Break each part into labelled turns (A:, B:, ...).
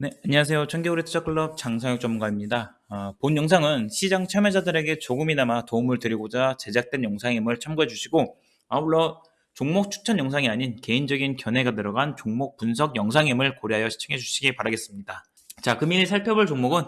A: 네, 안녕하세요. 청개구리 투자클럽 장상혁 전문가입니다. 어, 본 영상은 시장 참여자들에게 조금이나마 도움을 드리고자 제작된 영상임을 참고해 주시고 아울러 종목 추천 영상이 아닌 개인적인 견해가 들어간 종목 분석 영상임을 고려하여 시청해 주시기 바라겠습니다. 자, 금일 살펴볼 종목은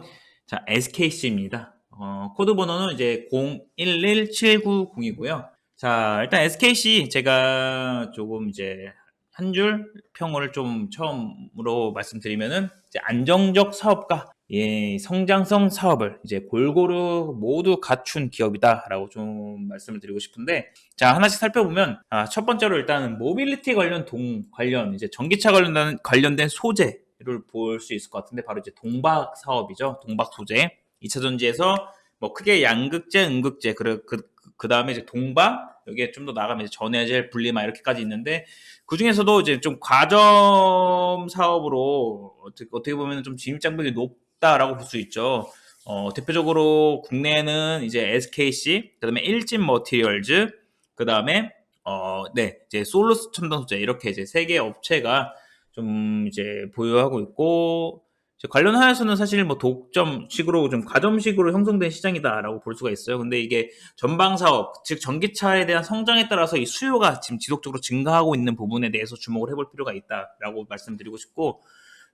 A: 자, SKC입니다. 어, 코드 번호는 이제 011790이고요. 자, 일단 SKC 제가 조금 이제 한 줄 평을 좀 처음으로 말씀드리면은 안정적 사업가, 예, 성장성 사업을 이제 골고루 모두 갖춘 기업이다라고 좀 말씀을 드리고 싶은데, 자 하나씩 살펴보면 아, 첫 번째로 일단은 모빌리티 관련 동 관련 이제 전기차 관련된 관련된 소재를 볼 수 있을 것 같은데 바로 이제 동박 사업이죠. 동박 소재. 2차 전지에서 뭐 크게 양극재, 음극재, 그, 그, 그 다음에 이제 동박, 여기에 좀 더 나가면 이제 전해질, 분리마 이렇게까지 있는데 그 중에서도 이제 좀 과점 사업으로 어떻게, 어떻게 보면 좀 진입 장벽이 높다라고 볼 수 있죠. 어, 대표적으로 국내에는 이제 SKC, 그 다음에 일진 머티리얼즈, 그 다음에 어, 네, 이제 솔루스 첨단 소재 이렇게 이제 세 개 업체가 좀 이제 보유하고 있고 관련하여서는 사실 뭐 독점식으로 좀 가점식으로 형성된 시장이다라고 볼 수가 있어요. 근데 이게 전방 사업, 즉 전기차에 대한 성장에 따라서 이 수요가 지금 지속적으로 증가하고 있는 부분에 대해서 주목을 해볼 필요가 있다라고 말씀드리고 싶고,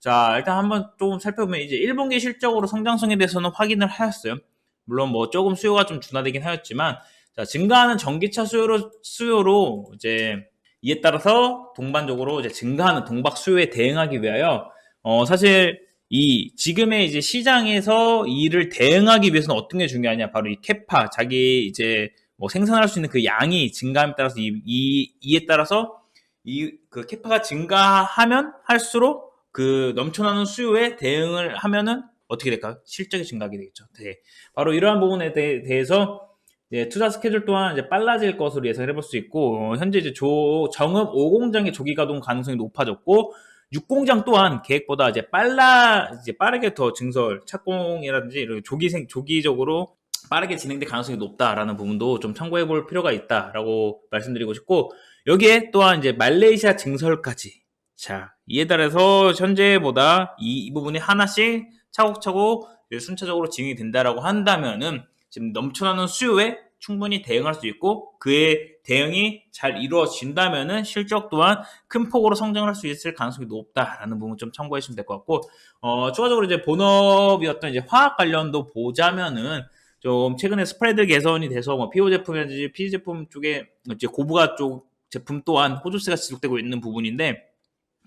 A: 자 일단 한번 조금 살펴보면 이제 1분기 실적으로 성장성에 대해서는 확인을 하였어요. 물론 뭐 조금 수요가 좀 둔화되긴 하였지만, 자 증가하는 전기차 수요로 수요로 이제 이에 따라서 동반적으로 이제 증가하는 동박 수요에 대응하기 위하여 어 사실 이 지금의 이제 시장에서 이를 대응하기 위해서는 어떤 게 중요하냐? 바로 이 캐파, 자기 이제 뭐 생산할 수 있는 그 양이 증가함에 따라서 이, 이 이에 따라서 이 그 캐파가 증가하면 할수록 그 넘쳐나는 수요에 대응을 하면은 어떻게 될까요? 실적이 증가하게 되겠죠. 네. 바로 이러한 부분에 대, 해서 이제 투자 스케줄 또한 이제 빨라질 것으로 예상을 해볼 수 있고 어, 현재 이제 조, 정읍 5공장의 조기 가동 가능성이 높아졌고 육공장 또한 계획보다 이제 빨라 이제 빠르게 더 증설 착공이라든지 이런 조기생 조기적으로 빠르게 진행될 가능성이 높다라는 부분도 좀 참고해 볼 필요가 있다라고 말씀드리고 싶고 여기에 또한 이제 말레이시아 증설까지. 자 이에 따라서 현재보다 이, 이 부분이 하나씩 차곡차곡 순차적으로 진행이 된다라고 한다면은 지금 넘쳐나는 수요에 충분히 대응할 수 있고 그의 대응이 잘 이루어진다면은 실적 또한 큰 폭으로 성장을 할수 있을 가능성이 높다라는 부분 좀 참고해 주시면 될 것 같고 어 추가적으로 이제 본업이었던 이제 화학 관련도 보자면은 좀 최근에 스프레드 개선이 돼서 뭐 PO 제품이라든지 PD 제품 쪽에 이제 고부가 쪽 제품 또한 호조세가 지속되고 있는 부분인데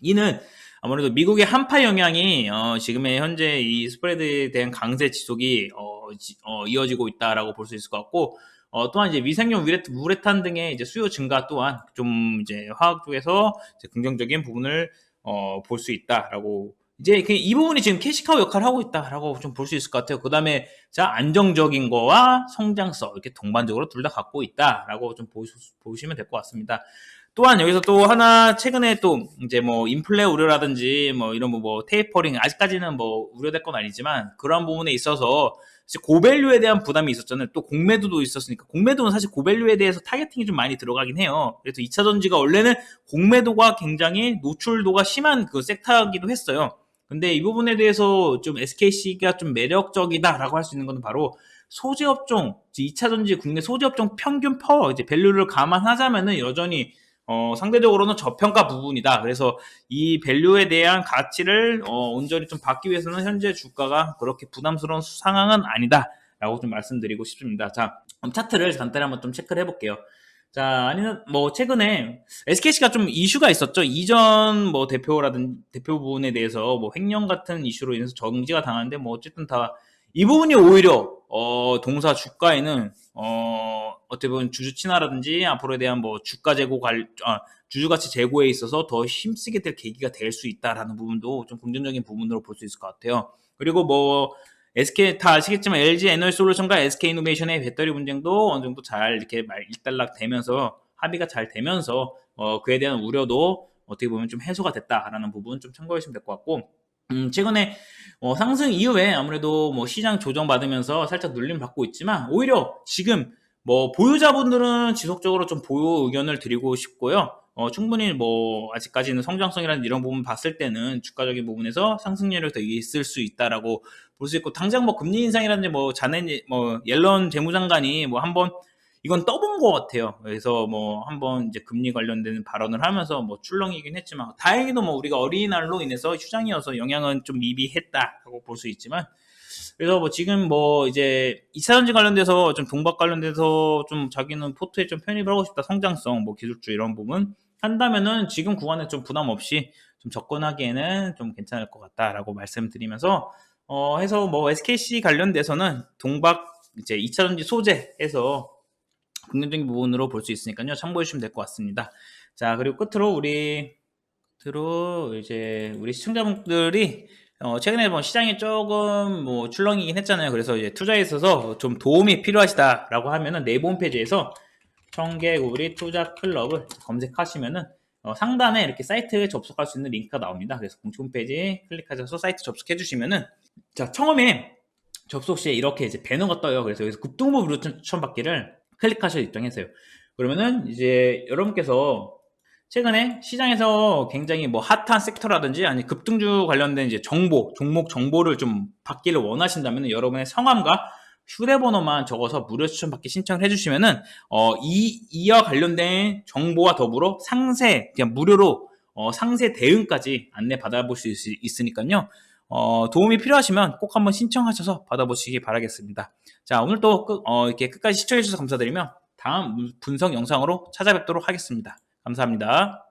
A: 이는 아무래도 미국의 한파 영향이 어, 지금의 현재 이 스프레드에 대한 강세 지속이 어, 지, 어, 이어지고 있다라고 볼 수 있을 것 같고 어, 또한 이제 위생용 우레탄, 등의 이제 수요 증가 또한 좀 이제 화학 쪽에서 이제 긍정적인 부분을 어, 볼 수 있다라고 이제 그이 부분이 지금 캐시카우 역할을 하고 있다라고 좀 볼 수 있을 것 같아요. 그 다음에 자 안정적인 거와 성장성 이렇게 동반적으로 둘 다 갖고 있다라고 좀 보시, 보시면 될 것 같습니다. 또한 여기서 또 하나 최근에 또 이제 뭐 인플레 우려라든지 뭐 이런 뭐, 뭐 테이퍼링 아직까지는 뭐 우려될 건 아니지만 그런 부분에 있어서 고밸류에 대한 부담이 있었잖아요. 또 공매도도 있었으니까 공매도는 사실 고밸류에 대해서 타겟팅이 좀 많이 들어가긴 해요. 그래서 2차 전지가 원래는 공매도가 굉장히 노출도가 심한 그 섹터이기도 했어요. 근데 이 부분에 대해서 좀 SKC가 좀 매력적이다라고 할 수 있는 것은 바로 소재 업종, 2차 전지 국내 소재 업종 평균 퍼 이제 밸류를 감안하자면은 여전히 어, 상대적으로는 저평가 부분이다. 그래서 이 밸류에 대한 가치를 어, 온전히 좀 받기 위해서는 현재 주가가 그렇게 부담스러운 상황은 아니다. 라고 좀 말씀드리고 싶습니다. 자, 차트를 간단히 한번 좀 체크를 해볼게요. 자, 아니면 뭐 최근에 SKC가 좀 이슈가 있었죠. 이전 뭐 대표라든 대표 부분에 대해서 뭐 횡령 같은 이슈로 인해서 정지가 당하는데 뭐 어쨌든 다 이 부분이 오히려 어 동사 주가에는 어 어떻게 보면 주주 친화라든지 앞으로에 대한 뭐 주가 재고 관 아, 주주 가치 재고에 있어서 더 힘쓰게 될 계기가 될 수 있다라는 부분도 좀 긍정적인 부분으로 볼 수 있을 것 같아요. 그리고 뭐 SK 다 아시겠지만 LG 에너지 솔루션과 SK 이노베이션의 배터리 분쟁도 어느 정도 잘 이렇게 말 일단락 되면서 합의가 잘 되면서 어 그에 대한 우려도 어떻게 보면 좀 해소가 됐다라는 부분 좀 참고하시면 될 것 같고 음, 최근에 어, 상승 이후에 아무래도 뭐 시장 조정 받으면서 살짝 눌림 받고 있지만 오히려 지금 뭐 보유자분들은 지속적으로 좀 보유 의견을 드리고 싶고요. 어, 충분히 뭐 아직까지는 성장성이라는 이런 부분 봤을 때는 주가적인 부분에서 상승률이 더 있을 수 있다라고 볼 수 있고 당장 뭐 금리 인상이라든지 뭐 자네 뭐 옐런 재무장관이 뭐 한번 이건 떠본 것 같아요. 그래서 뭐 한번 이제 금리 관련된 발언을 하면서 뭐 출렁이긴 했지만 다행히도 뭐 우리가 어린이날로 인해서 휴장이어서 영향은 좀 미비했다라고 볼 수 있지만 그래서 뭐 지금 뭐 이제 2차전지 관련돼서 좀 동박 관련돼서 좀 자기는 포트에 좀 편입을 하고 싶다 성장성 뭐 기술주 이런 부분 한다면은 지금 구간에 좀 부담 없이 좀 접근하기에는 좀 괜찮을 것 같다라고 말씀드리면서 어 해서 뭐 SKC 관련돼서는 동박 이제 2차전지 소재에서 긍정적인 부분으로 볼 수 있으니까요. 참고해 주시면 될 것 같습니다. 자, 그리고 끝으로 우리 끝으로 이제 우리 시청자분들이 어, 최근에 뭐 시장이 조금 뭐 출렁이긴 했잖아요. 그래서 이제 투자에 있어서 좀 도움이 필요하시다라고 하면은 네이버 홈페이지에서 청개구리 투자 클럽을 검색하시면은 어, 상단에 이렇게 사이트에 접속할 수 있는 링크가 나옵니다. 그래서 공식 홈페이지 클릭하셔서 사이트 접속해 주시면은 자 처음에 접속 시에 이렇게 이제 배너가 떠요. 그래서 여기서 급등부 무료 추천받기를 클릭하셔서 입장했어요. 그러면은 이제 여러분께서 최근에 시장에서 굉장히 뭐 핫한 섹터라든지 아니 급등주 관련된 이제 정보, 종목 정보를 좀 받기를 원하신다면 여러분의 성함과 휴대번호만 적어서 무료 추천받기 신청을 해주시면은 어, 이 이와 관련된 정보와 더불어 상세 그냥 무료로 어, 상세 대응까지 안내 받아볼 수 있, 있으니까요. 어, 도움이 필요하시면 꼭 한번 신청하셔서 받아보시기 바라겠습니다. 자, 오늘 또 끝, 어, 이렇게 끝까지 시청해주셔서 감사드리며 다음 분석 영상으로 찾아뵙도록 하겠습니다. 감사합니다.